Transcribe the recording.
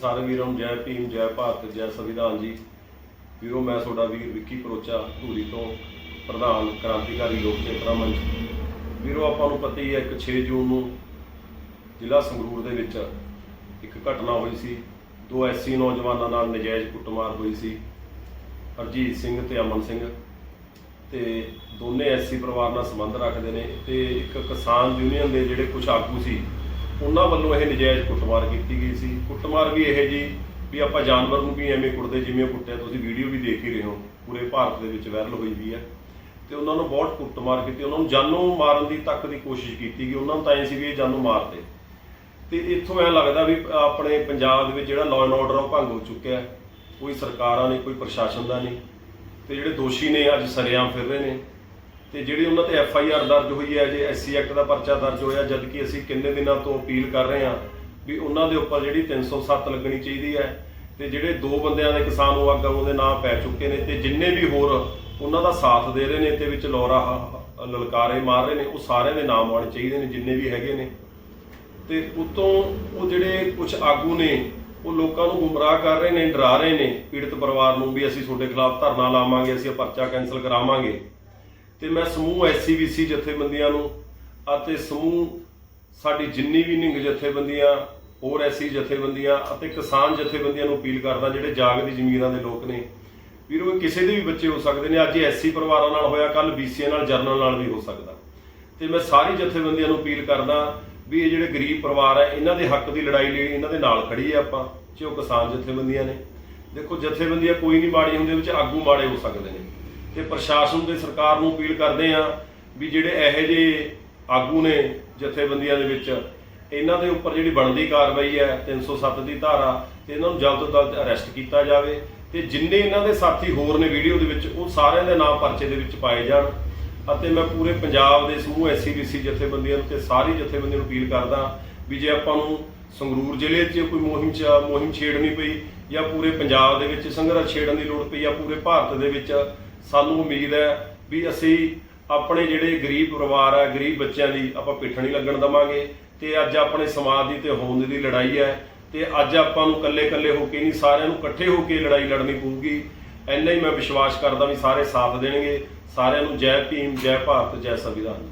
ਸਾਰੇ ਵੀਰਾਂ ਨੂੰ ਜੈ ਭੀਮ, ਜੈ ਭਾਰਤ, ਜੈ ਸੰਵਿਧਾਨ ਜੀ। ਵੀਰੋ, ਮੈਂ ਤੁਹਾਡਾ ਵੀਰ ਵਿੱਕੀ ਪਰੋਚਾ, ਧੂਰੀ ਤੋਂ ਪ੍ਰਧਾਨ ਕ੍ਰਾਂਤੀਕਾਰੀ ਲੋਕ ਚੇਤਨਾ ਮੰਚ। ਵੀਰੋ, ਆਪਾਂ ਨੂੰ ਪਤਾ ਹੀ ਹੈ ਕਿ 6 ਜੂਨ ਨੂੰ ਜ਼ਿਲ੍ਹਾ ਸੰਗਰੂਰ ਦੇ ਵਿੱਚ ਇੱਕ ਘਟਨਾ ਹੋਈ ਸੀ। ਦੋ ਐਸਸੀ ਨੌਜਵਾਨਾਂ ਨਾਲ ਨਜਾਇਜ਼ ਕੁੱਟਮਾਰ ਹੋਈ ਸੀ। ਹਰਜੀਤ ਸਿੰਘ ਤੇ ਅਮਨ ਸਿੰਘ ਤੇ ਦੋਨੇ ਐਸਸੀ ਪਰਿਵਾਰ ਨਾਲ ਸੰਬੰਧ ਰੱਖਦੇ ਨੇ ਤੇ ਇੱਕ ਕਿਸਾਨ ਯੂਨੀਅਨ ਦੇ ਜਿਹੜੇ ਕੁਝ ਆਗੂ ਸੀ ਉਹਨਾਂ ਵੱਲੋਂ ਇਹ ਨਜਾਇਜ਼ ਕੁੱਟਮਾਰ ਕੀਤੀ ਗਈ ਸੀ। ਕੁੱਟਮਾਰ ਵੀ ਇਹ ਜੀ ਵੀ ਆਪਾਂ ਜਾਨਵਰ ਨੂੰ ਵੀ ਐਵੇਂ ਕੁੱਟਦੇ ਜਿਵੇਂ ਕੁੱਟਿਆ, ਤੁਸੀਂ ਵੀਡੀਓ ਵੀ ਦੇਖ ਹੀ ਰਹੇ ਹੋ। ਪੂਰੇ ਭਾਰਤ ਦੇ ਵਿੱਚ ਵਾਇਰਲ ਹੋਈ ਵੀ ਹੈ ਤੇ ਉਹਨਾਂ ਨੂੰ ਬਹੁਤ ਕੁੱਟਮਾਰ ਕੀਤੀ। ਉਹਨਾਂ ਨੂੰ ਜਾਨੋਂ ਮਾਰਨ ਦੀ ਤੱਕ ਦੀ ਕੋਸ਼ਿਸ਼ ਕੀਤੀ ਗਈ। ਉਹਨਾਂ ਨੂੰ ਤਾਂ ਐਂ ਸੀ ਵੀ ਇਹ ਜਾਨੋਂ ਮਾਰਦੇ। ਤੇ ਇੱਥੋਂ ਐ ਲੱਗਦਾ ਵੀ ਆਪਣੇ ਪੰਜਾਬ ਦੇ ਵਿੱਚ ਜਿਹੜਾ ਲਾਅ ਐਂਡ ਆਰਡਰ ਉਹ ਭੰਗ ਹੋ ਚੁੱਕਿਆ ਕੋਈ ਸਰਕਾਰਾਂ ਨਹੀਂ ਕੋਈ ਪ੍ਰਸ਼ਾਸਨ ਦਾ ਨਹੀਂ। ਤੇ ਜਿਹੜੇ ਦੋਸ਼ੀ ਨੇ, ਅੱਜ ਸਰੇਆਮ ਫਿਰ ਰਹੇ ਨੇ। ਤੇ ਜਿਹੜੀ ਉਹਨਾਂ ਤੇ ਐਫ ਆਈ ਆਰ ਦਰਜ ਹੋਈ ਹੈ, ਜੇ ਐਸਸੀ ਐਕਟ ਦਾ ਪਰਚਾ ਦਰਜ ਹੋਇਆ, ਜਦਕਿ ਅਸੀਂ ਕਿੰਨੇ ਦਿਨਾਂ ਤੋਂ ਅਪੀਲ ਕਰ ਰਹੇ ਹਾਂ ਵੀ ਉਹਨਾਂ ਦੇ ਉੱਪਰ ਜਿਹੜੀ 307 ਲੱਗਣੀ ਚਾਹੀਦੀ ਹੈ ਤੇ ਜਿਹੜੇ ਦੋ ਬੰਦਿਆਂ ਦੇ ਕਿਸਾਨ ਉਹ ਆਗੂ ਦੇ ਨਾਂ ਪੈ ਚੁੱਕੇ ਨੇ ਤੇ ਜਿੰਨੇ ਵੀ ਹੋਰ ਉਹਨਾਂ ਦਾ ਸਾਥ ਦੇ ਰਹੇ ਨੇ ਤੇ ਵਿੱਚ ਲੋਰਾ ਲਲਕਾਰੇ ਮਾਰ ਰਹੇ ਨੇ, ਉਹ ਸਾਰਿਆਂ ਦੇ ਨਾਮ ਆਉਣੇ ਚਾਹੀਦੇ ਨੇ, ਜਿੰਨੇ ਵੀ ਹੈਗੇ ਨੇ। ਤੇ ਉਤੋਂ ਉਹ ਜਿਹੜੇ ਕੁਝ ਆਗੂ ਨੇ, ਉਹ ਲੋਕਾਂ ਨੂੰ ਗੁੰਮਰਾਹ ਕਰ ਰਹੇ ਨੇ, ਡਰਾ ਰਹੇ ਨੇ, ਪੀੜਤ ਪਰਿਵਾਰ ਨੂੰ ਵੀ ਅਸੀਂ ਤੁਹਾਡੇ ਖਿਲਾਫ ਧਰਨਾ ਲਾਵਾਂਗੇ, ਅਸੀਂ ਇਹ ਪਰਚਾ ਕੈਨਸਲ ਕਰਾਵਾਂਗੇ। ਤੇ ਮੈਂ ਸਮੂਹ ਐਸਸੀਬੀਸੀ ਜਥੇਬੰਦੀਆਂ ਨੂੰ ਅਤੇ ਸਮੂਹ ਸਾਡੀ ਜਿੰਨੀ ਵੀ ਨਿੰਗ ਜਥੇਬੰਦੀਆਂ, ਹੋਰ ਐਸੀ ਜਥੇਬੰਦੀਆਂ ਅਤੇ ਕਿਸਾਨ ਜਥੇਬੰਦੀਆਂ ਨੂੰ ਅਪੀਲ ਕਰਦਾ, ਜਿਹੜੇ ਜਾਗਦੀ ਜ਼ਮੀਰਾਂ ਦੇ ਲੋਕ ਨੇ। ਵੀਰੋ, ਇਹ ਕਿਸੇ ਦੇ ਵੀ ਬੱਚੇ ਹੋ ਸਕਦੇ ਨੇ। ਅੱਜ ਇਹ ਐਸਸੀ ਪਰਿਵਾਰਾਂ ਨਾਲ ਹੋਇਆ ਕੱਲ ਬੀਸੀਏ ਨਾਲ, ਜਰਨਲ ਨਾਲ ਵੀ ਹੋ ਸਕਦਾ। ਤੇ ਮੈਂ ਸਾਰੀ ਜਥੇਬੰਦੀਆਂ ਨੂੰ ਅਪੀਲ ਕਰਦਾ ਵੀ ਇਹ ਜਿਹੜੇ ਗਰੀਬ ਪਰਿਵਾਰ ਹੈ ਇਹਨਾਂ ਦੇ ਹੱਕ ਦੀ ਲੜਾਈ ਲਈ ਇਹਨਾਂ ਦੇ ਨਾਲ ਖੜੀ ਹੈ ਆਪਾਂ, ਜੇ ਉਹ ਕਿਸਾਨ ਜਥੇਬੰਦੀਆਂ ਨੇ। ਦੇਖੋ, ਜਥੇਬੰਦੀਆਂ ਕੋਈ ਨਹੀਂ ਮਾੜੀ ਹੁੰਦੇ, ਵਿੱਚ ਆਗੂ ਮਾੜੇ ਹੋ ਸਕਦੇ ਨੇ। ਤੇ ਪ੍ਰਸ਼ਾਸਨ ਤੇ ਸਰਕਾਰ ਨੂੰ ਅਪੀਲ ਕਰਦੇ ਆ ਵੀ ਜਿਹੜੇ ਇਹੋ ਜਿਹੇ ਆਗੂ ਨੇ ਜਥੇਬੰਦੀਆਂ ਦੇ ਵਿੱਚ, ਇਹਨਾਂ ਦੇ ਉੱਪਰ ਜਿਹੜੀ ਬਣਦੀ ਕਾਰਵਾਈ ਹੈ 307 ਦੀ ਧਾਰਾ, ਤੇ ਇਹਨਾਂ ਨੂੰ ਜਲਦ ਤੋਂ ਜਲਦ ਅਰੈਸਟ ਕੀਤਾ ਜਾਵੇ ਤੇ ਜਿੰਨੇ ਇਹਨਾਂ ਦੇ ਸਾਥੀ ਹੋਰ ਨੇ ਵੀਡੀਓ ਦੇ ਵਿੱਚ, ਉਹ ਸਾਰਿਆਂ ਦੇ ਨਾਮ ਪਰਚੇ ਦੇ ਵਿੱਚ ਪਾਏ ਜਾਣ। ਅਤੇ ਮੈਂ ਪੂਰੇ ਪੰਜਾਬ ਦੇ ਸਮੂਹ ਐਸਸੀਬੀਸੀ ਜਥੇਬੰਦੀਆਂ ਨੂੰ ਤੇ ਸਾਰੀ ਜਥੇਬੰਦੀਆਂ ਨੂੰ ਅਪੀਲ ਕਰਦਾ ਵੀ ਜੇ ਆਪਾਂ ਨੂੰ ਸੰਗਰੂਰ ਜ਼ਿਲ੍ਹੇ 'ਚ ਕੋਈ ਮੁਹਿੰਮ ਚ, ਮੁਹਿੰਮ ਛੇੜਨੀ ਪਈ ਜਾਂ ਪੂਰੇ ਪੰਜਾਬ ਦੇ ਵਿੱਚ ਸੰਘਰਸ਼ ਛੇੜਨ ਦੀ ਲੋੜ ਪਈ ਜਾਂ ਪੂਰੇ ਭਾਰਤ ਦੇ ਵਿੱਚ ਸਾਨੂੰ ਉਮੀਦ ਹੈ ਵੀ ਅਸੀਂ ਆਪਣੇ ਜਿਹੜੇ ਗਰੀਬ ਪਰਿਵਾਰ ਹੈ, ਗਰੀਬ ਬੱਚਿਆਂ ਦੀ ਆਪਾਂ ਪਿੱਠ ਨਹੀਂ ਲੱਗਣ ਦਵਾਂਗੇ ਤੇ ਅੱਜ ਆਪਣੇ ਸਮਾਜ ਦੀ ਤੇ ਹੋਂਦ ਦੀ ਲੜਾਈ ਹੈ ਤੇ ਅੱਜ ਆਪਾਂ ਨੂੰ ਇਕੱਲੇ-ਇਕੱਲੇ ਹੋ ਕੇ ਨਹੀਂ, ਸਾਰਿਆਂ ਨੂੰ ਇਕੱਠੇ ਹੋ ਕੇ ਲੜਾਈ ਲੜਨੀ ਪਊਗੀ। ਇੰਨਾ ਹੀ ਮੈਂ ਵਿਸ਼ਵਾਸ ਕਰਦਾ ਵੀ ਸਾਰੇ ਸਾਥ ਦੇਣਗੇ। ਸਾਰਿਆਂ ਨੂੰ ਜੈ ਭੀਮ, ਜੈ ਭਾਰਤ, ਜੈ ਸੰਵਿਧਾਨ।